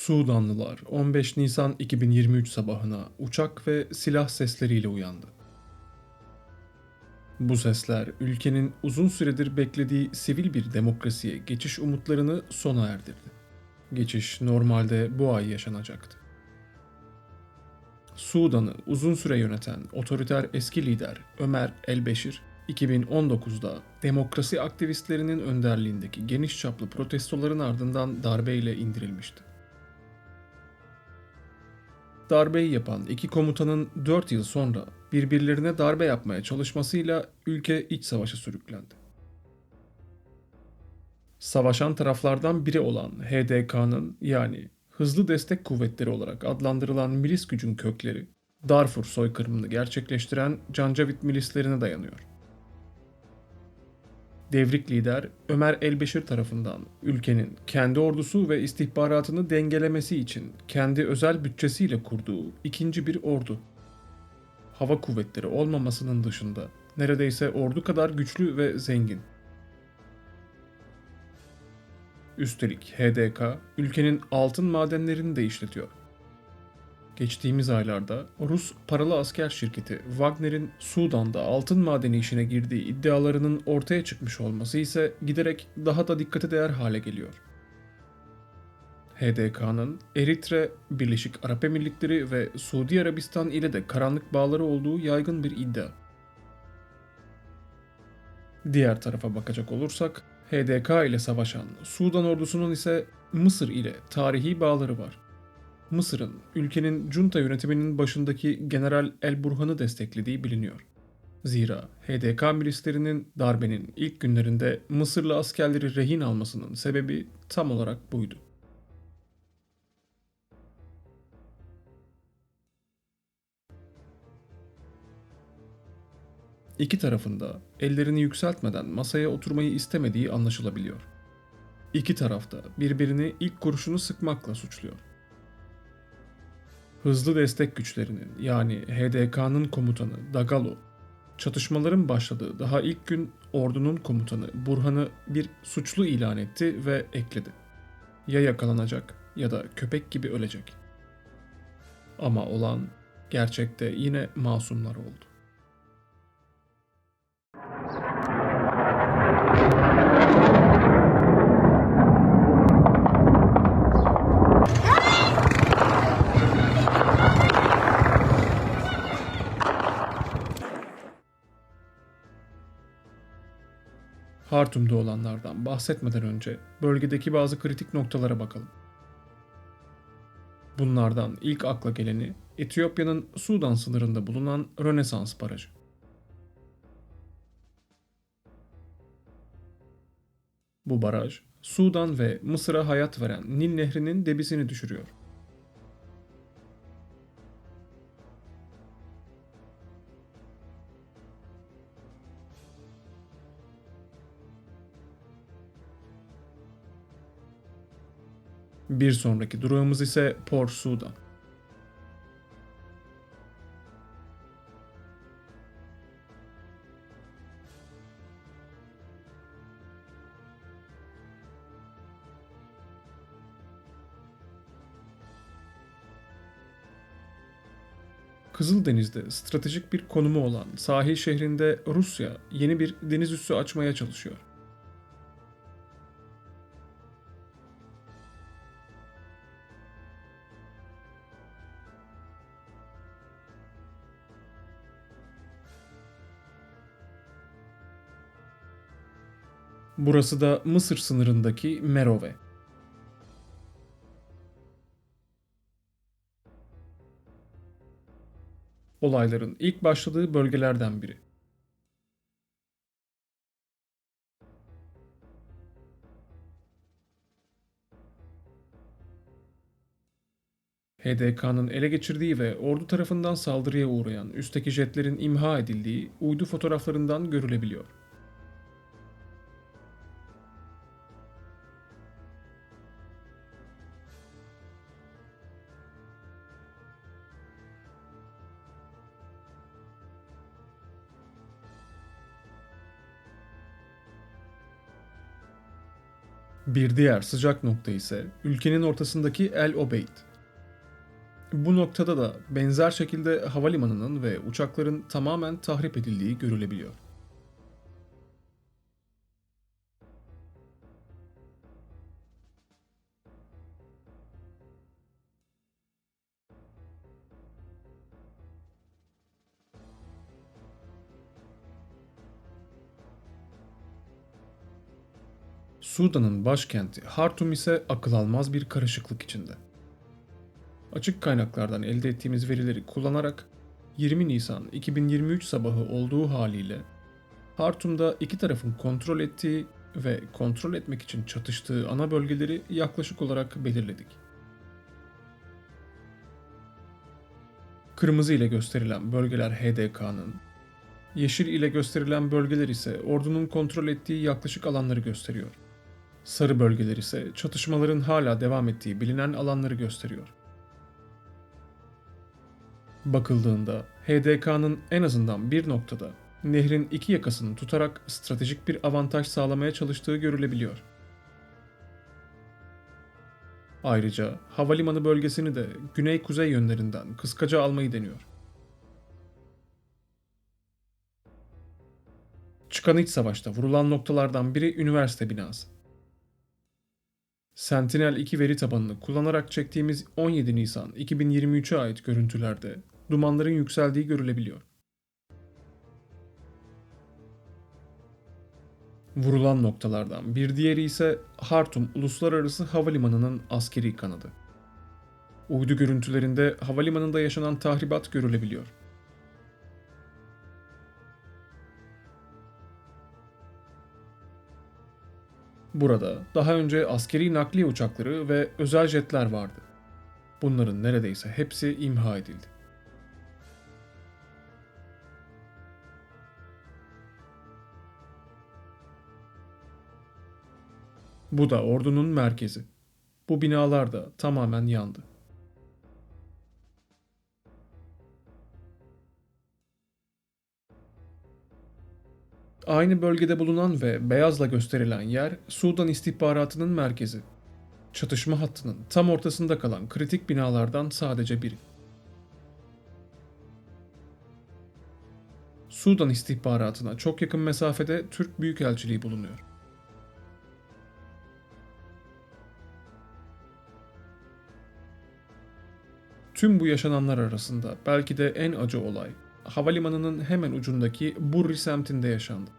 Sudanlılar 15 Nisan 2023 sabahına uçak ve silah sesleriyle uyandı. Bu sesler ülkenin uzun süredir beklediği sivil bir demokrasiye geçiş umutlarını sona erdirdi. Geçiş normalde bu ay yaşanacaktı. Sudan'ı uzun süre yöneten otoriter eski lider Ömer El-Beşir, 2019'da demokrasi aktivistlerinin önderliğindeki geniş çaplı protestoların ardından darbeyle indirilmişti. Darbeyi yapan iki komutanın 4 yıl sonra birbirlerine darbe yapmaya çalışmasıyla ülke iç savaşa sürüklendi. Savaşan taraflardan biri olan HDK'nın yani Hızlı Destek Kuvvetleri olarak adlandırılan milis gücün kökleri Darfur soykırımını gerçekleştiren Cancavit milislerine dayanıyor. Devrik lider Ömer Elbeşir tarafından ülkenin kendi ordusu ve istihbaratını dengelemesi için kendi özel bütçesiyle kurduğu ikinci bir ordu. Hava kuvvetleri olmamasının dışında neredeyse ordu kadar güçlü ve zengin. Üstelik HDK ülkenin altın madenlerini de işletiyor. Geçtiğimiz aylarda Rus paralı asker şirketi Wagner'in Sudan'da altın madeni işine girdiği iddialarının ortaya çıkmış olması ise giderek daha da dikkate değer hale geliyor. HDK'nın Eritre, Birleşik Arap Emirlikleri ve Suudi Arabistan ile de karanlık bağları olduğu yaygın bir iddia. Diğer tarafa bakacak olursak, HDK ile savaşan Sudan ordusunun ise Mısır ile tarihi bağları var. Mısır'ın ülkenin junta yönetiminin başındaki General El Burhan'ı desteklediği biliniyor. Zira HDK milislerinin darbenin ilk günlerinde Mısırlı askerleri rehin almasının sebebi tam olarak buydu. İki tarafında ellerini yükseltmeden masaya oturmayı istemediği anlaşılabiliyor. İki tarafta birbirini ilk kurşunu sıkmakla suçluyor. Hızlı destek güçlerinin yani HDK'nın komutanı Dagalo, çatışmaların başladığı daha ilk gün ordunun komutanı Burhan'ı bir suçlu ilan etti ve ekledi. Ya yakalanacak ya da köpek gibi ölecek. Ama olan gerçekte yine masumlar oldu. Hartum'da olanlardan bahsetmeden önce bölgedeki bazı kritik noktalara bakalım. Bunlardan ilk akla geleni Etiyopya'nın Sudan sınırında bulunan Rönesans Barajı. Bu baraj, Sudan ve Mısır'a hayat veren Nil Nehri'nin debisini düşürüyor. Bir sonraki durağımız ise Port Sudan. Kızıldeniz'de stratejik bir konumu olan sahil şehrinde Rusya yeni bir deniz üssü açmaya çalışıyor. Burası da Mısır sınırındaki Merove. Olayların ilk başladığı bölgelerden biri. HDK'nın ele geçirdiği ve ordu tarafından saldırıya uğrayan üstteki jetlerin imha edildiği uydu fotoğraflarından görülebiliyor. Bir diğer sıcak nokta ise ülkenin ortasındaki El Obeid. Bu noktada da benzer şekilde havalimanının ve uçakların tamamen tahrip edildiği görülebiliyor. Sudan'ın başkenti Hartum ise akıl almaz bir karışıklık içinde. Açık kaynaklardan elde ettiğimiz verileri kullanarak 20 Nisan 2023 sabahı olduğu haliyle Hartum'da iki tarafın kontrol ettiği ve kontrol etmek için çatıştığı ana bölgeleri yaklaşık olarak belirledik. Kırmızı ile gösterilen bölgeler HDK'nın, yeşil ile gösterilen bölgeler ise ordunun kontrol ettiği yaklaşık alanları gösteriyor. Sarı bölgeler ise çatışmaların hala devam ettiği bilinen alanları gösteriyor. Bakıldığında HDK'nın en azından bir noktada nehrin iki yakasını tutarak stratejik bir avantaj sağlamaya çalıştığı görülebiliyor. Ayrıca havalimanı bölgesini de güney-kuzey yönlerinden kıskaca almayı deniyor. Çıkan iç savaşta vurulan noktalardan biri üniversite binası. Sentinel-2 veri tabanını kullanarak çektiğimiz 17 Nisan 2023'e ait görüntülerde dumanların yükseldiği görülebiliyor. Vurulan noktalardan bir diğeri ise Hartum Uluslararası Havalimanı'nın askeri kanadı. Uydu görüntülerinde havalimanında yaşanan tahribat görülebiliyor. Burada daha önce askeri nakliye uçakları ve özel jetler vardı. Bunların neredeyse hepsi imha edildi. Bu da ordunun merkezi. Bu binalar da tamamen yandı. Aynı bölgede bulunan ve beyazla gösterilen yer Sudan istihbaratının merkezi. Çatışma hattının tam ortasında kalan kritik binalardan sadece biri. Sudan istihbaratına çok yakın mesafede Türk Büyükelçiliği bulunuyor. Tüm bu yaşananlar arasında belki de en acı olay havalimanının hemen ucundaki Burri semtinde yaşandı.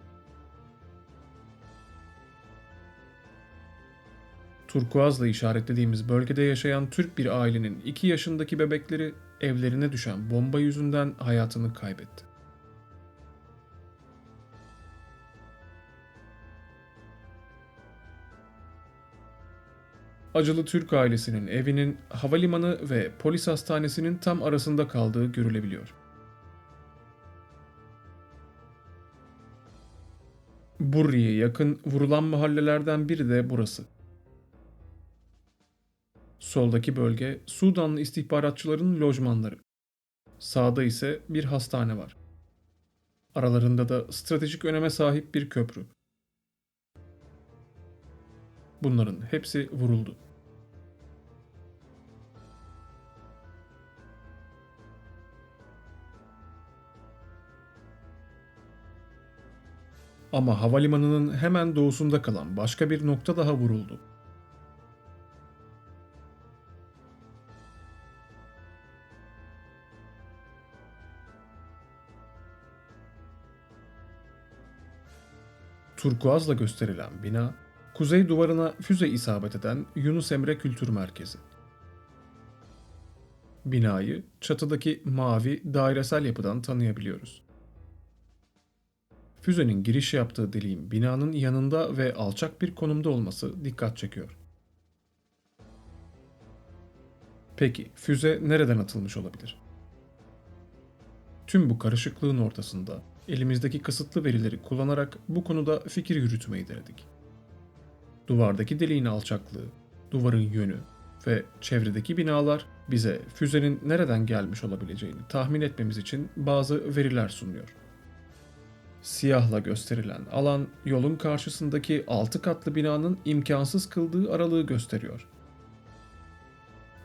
Turkuaz'la işaretlediğimiz bölgede yaşayan Türk bir ailenin 2 yaşındaki bebekleri evlerine düşen bomba yüzünden hayatını kaybetti. Acılı Türk ailesinin evinin havalimanı ve polis hastanesinin tam arasında kaldığı görülebiliyor. Burri'ye yakın vurulan mahallelerden biri de burası. Soldaki bölge Sudanlı istihbaratçıların lojmanları. Sağda ise bir hastane var. Aralarında da stratejik öneme sahip bir köprü. Bunların hepsi vuruldu. Ama havalimanının hemen doğusunda kalan başka bir nokta daha vuruldu. Turkuazla gösterilen bina, kuzey duvarına füze isabet eden Yunus Emre Kültür Merkezi. Binayı çatıdaki mavi dairesel yapıdan tanıyabiliyoruz. Füzenin giriş yaptığı deliğin binanın yanında ve alçak bir konumda olması dikkat çekiyor. Peki füze nereden atılmış olabilir? Tüm bu karışıklığın ortasında elimizdeki kısıtlı verileri kullanarak bu konuda fikir yürütmeyi denedik. Duvardaki deliğin alçaklığı, duvarın yönü ve çevredeki binalar bize füzenin nereden gelmiş olabileceğini tahmin etmemiz için bazı veriler sunuyor. Siyahla gösterilen alan yolun karşısındaki 6 katlı binanın imkansız kıldığı aralığı gösteriyor.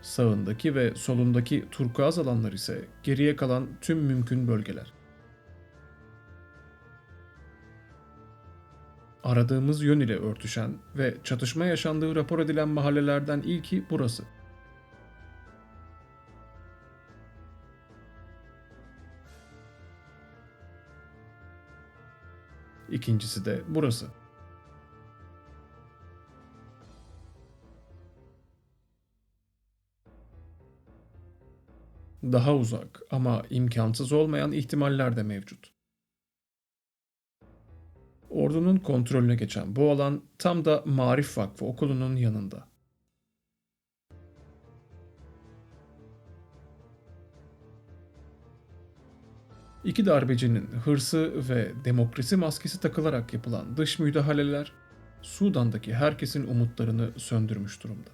Sağındaki ve solundaki turkuaz alanlar ise geriye kalan tüm mümkün bölgeler. Aradığımız yön ile örtüşen ve çatışma yaşandığı rapor edilen mahallelerden ilki burası. İkincisi de burası. Daha uzak ama imkansız olmayan ihtimaller de mevcut. Ordunun kontrolüne geçen bu alan tam da Marif Vakfı okulunun yanında. İki darbecinin hırsı ve demokrasi maskesi takılarak yapılan dış müdahaleler Sudan'daki herkesin umutlarını söndürmüş durumda.